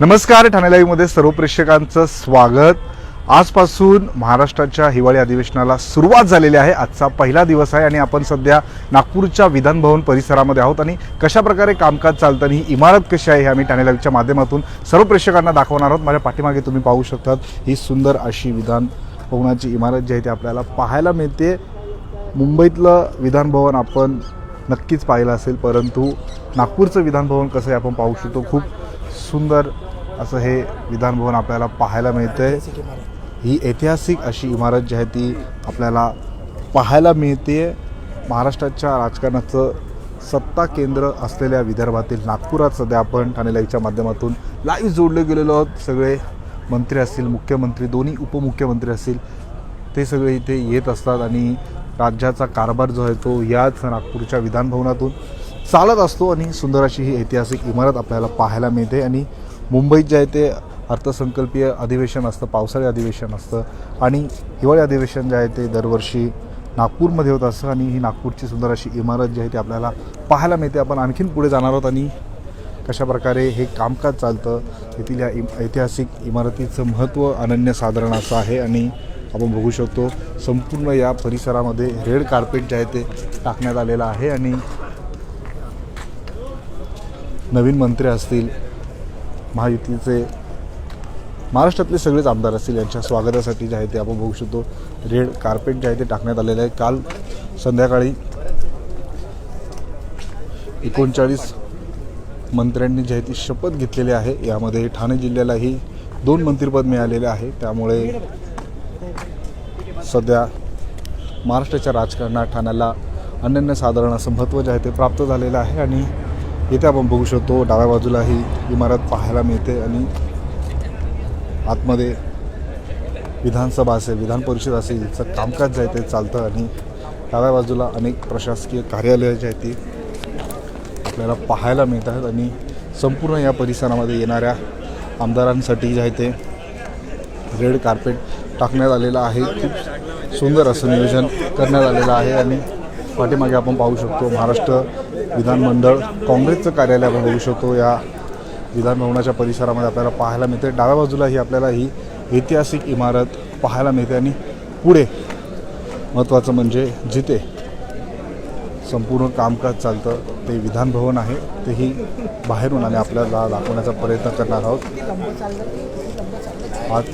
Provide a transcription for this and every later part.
नमस्कार ठाणे लाईव्हमध्ये सर्व प्रेक्षकांचं स्वागत. आजपासून महाराष्ट्राच्या हिवाळी अधिवेशनाला सुरुवात झालेली आहे. आजचा पहिला दिवस आहे आणि आपण सध्या नागपूरच्या विधानभवन परिसरामध्ये आहोत आणि कशा प्रकारे कामकाज चालतं आणि ही इमारत कशी आहे हे आम्ही ठाणे लाईव्हच्या माध्यमातून सर्व प्रेक्षकांना दाखवणार आहोत. माझ्या पाठीमागे तुम्ही पाहू शकतात ही सुंदर अशी विधान भवनाची इमारत जी आहे ती आपल्याला पाहायला मिळते. मुंबईतलं विधानभवन आपण नक्कीच पाहिलं असेल परंतु नागपूरचं विधानभवन कसं आहे आपण पाहू शकतो. खूप सुंदर असं हे विधानभवन आपल्याला पाहायला मिळतं आहे ही ऐतिहासिक अशी इमारत जी आहे ती आपल्याला पाहायला मिळते महाराष्ट्राच्या राजकारणाचं सत्ता केंद्र असलेल्या विदर्भातील नागपुरात सध्या आपण ठाणे लाईव्हच्या माध्यमातून लाईव्ह जोडले गेलेलो आहोत. सगळे मंत्री असतील मुख्यमंत्री दोन्ही उपमुख्यमंत्री असतील ते सगळे इथे येत असतात आणि राज्याचा कारभार जो आहे तो याच नागपूरच्या विधानभवनातून चालत असतो आणि सुंदर अशी ही ऐतिहासिक इमारत आपल्याला पाहायला मिळते. आणि मुंबईत जे आहे ते अर्थसंकल्पीय अधिवेशन असतं पावसाळी अधिवेशन असतं. आणि हिवाळी अधिवेशन जे आहे ते दरवर्षी नागपूरमध्ये होत असतं आणि ही नागपूरची सुंदर अशी इमारत जी आहे ती आपल्याला पाहायला मिळते. आपण आणखीन पुढे जाणार आहोत आणि कशा प्रकारे हे कामकाज चालतं येथील या इम ऐतिहासिक इमारतीचं महत्त्व अनन्यसाधारण असं आहे. आणि आपण बघू शकतो संपूर्ण या परिसरामध्ये रेड कार्पेट जे आहे ते टाकण्यात आलेलं आहे. आणि नवीन मंत्री असतील महायुतीचे महाराष्ट्रातले सगळेच आमदार असतील यांच्या स्वागतासाठी जे आहे ते आपण बघू शकतो. रेड कार्पेट जे आहे ते टाकण्यात आलेलं आहे. काल संध्याकाळी एकोणचाळीस मंत्र्यांनी जे आहे ती शपथ घेतलेली आहे. यामध्ये ठाणे जिल्ह्यालाही दोन मंत्रिपद मिळालेले आहे. त्यामुळे सध्या महाराष्ट्राच्या राजकारणात ठाण्याला अनन्यसाधारण असं महत्त्व जे आहे ते प्राप्त झालेलं आहे. आणि इथे आपण बघू शकतो डाव्या बाजूला ही इमारत पाहायला मिळते आणि आतमध्ये विधानसभा असेल विधान परिषद असेल याचं कामकाज जे आहे ते चालतं आणि डाव्या बाजूला अनेक प्रशासकीय कार्यालयं जी आहेत ती आपल्याला पाहायला मिळतात आणि संपूर्ण या परिसरामध्ये येणाऱ्या आमदारांसाठी जे आहे ते रेड कार्पेट टाकण्यात आलेलं आहे. खूप सुंदर असं नियोजन करण्यात आलेलं आहे आणि पाठीमागे आपण पाहू शकतो महाराष्ट्र विधानमंडळ काँग्रेसचं कार्यालय आपण बघू शकतो. या विधानभवनाच्या परिसरामध्ये आपल्याला पाहायला मिळते. डाव्या बाजूला ही आपल्याला ही ऐतिहासिक इमारत पाहायला मिळते आणि पुढे महत्त्वाचं म्हणजे जिथे संपूर्ण कामकाज चालतं ते विधानभवन आहे. तेही बाहेरून आणि आपल्याला दाखवण्याचा प्रयत्न करणार आहोत. आज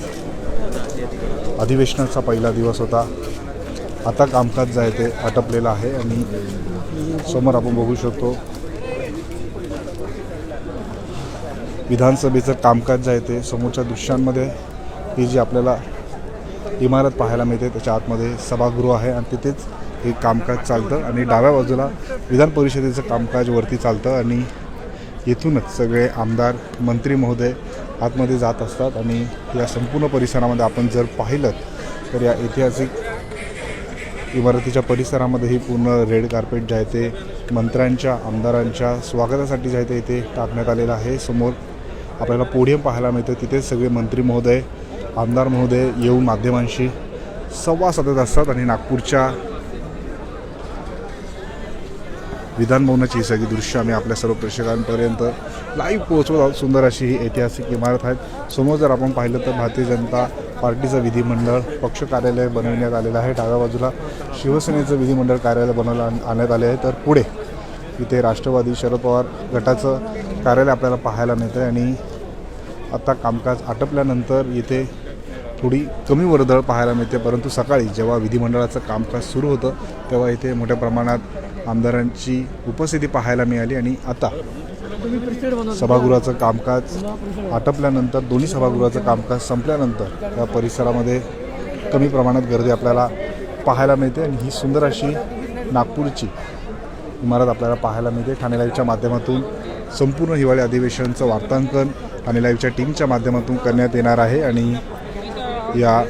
अधिवेशनाचा पहिला दिवस होता. आता कामकाज जे आहे ते आटपलेलं आहे आणि समोर आपण बघू शकतो विधानसभेचं कामकाज जे आहे ते समोरच्या दृश्यांमध्ये ही जी आपल्याला इमारत पाहायला मिळते त्याच्या आतमध्ये सभागृह आहे आणि तिथेच हे कामकाज चालतं आणि डाव्या बाजूला विधान परिषदेचं कामकाज वरती चालतं आणि येथूनच सगळे आमदार मंत्री महोदय आतमध्ये जात असतात आणि या संपूर्ण परिसरामध्ये आपण जर पाहिलं तर या ऐतिहासिक इमारतीच्या परिसरामध्येही पूर्ण रेड कार्पेट जे आहे ते मंत्र्यांच्या आमदारांच्या स्वागतासाठी जे आहे ते इथे टाकण्यात आलेलं आहे. समोर आपल्याला पोडियम पाहायला मिळतं. तिथेच सगळे मंत्री महोदय आमदार महोदय येऊन माध्यमांशी संवाद साधत असतात आणि नागपूरच्या विधानभवनाची ही सगळी दृश्य आम्ही आपल्या सर्व प्रेक्षकांपर्यंत लाईव्ह पोहोचवत आहोत. सुंदर अशी ही ऐतिहासिक इमारत आहे. समोर जर आपण पाहिलं तर भारतीय जनता पार्टीचं विधिमंडळ पक्ष कार्यालय बनवण्यात आलेलं आहे. डाव्या बाजूला शिवसेनेचं विधिमंडळ कार्यालय बनवलं आण- आणण्यात आले आहे. तर पुढे इथे राष्ट्रवादी शरद पवार गटाचं कार्यालय आपल्याला पाहायला मिळतं आहे आणि आता कामकाज आटपल्यानंतर इथे थोडी कमी वर्दळ पाहायला मिळते. परंतु सकाळी जेव्हा विधिमंडळाचं कामकाज सुरू होतं तेव्हा इथे मोठ्या प्रमाणात आमदारांची उपस्थिती पाहायला मिळाली आणि आता सभागृहाचं कामकाज आटपल्यानंतर दोन्ही सभागृहाचं कामकाज संपल्यानंतर या परिसरामध्ये कमी प्रमाणात गर्दी आपल्याला पाहायला मिळते आणि ही सुंदर अशी नागपूरची इमारत आपल्याला पाहायला मिळते. ठाणे लाईव्हच्या माध्यमातून संपूर्ण हिवाळी अधिवेशनाचं वार्तांकन ठाणे लाईव्हच्या टीमच्या माध्यमातून करण्यात येणार आहे आणि या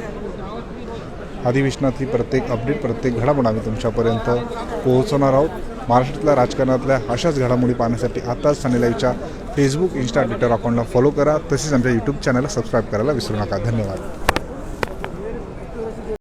अधिवेशनातली प्रत्येक अपडेट प्रत्येक घडामोड आम्ही तुमच्यापर्यंत पोहोचवणार आहोत. महाराष्ट्रातल्या राजकारणातल्या अशाच घडामोडी पाहण्यासाठी आताच ठाणे लाईव्हच्या फेसबुक इन्स्टा ट्विटर अकाउंटला फॉलो करा. तसेच आमच्या यूट्यूब चॅनलला सबस्क्राईब करायला विसरू नका. धन्यवाद.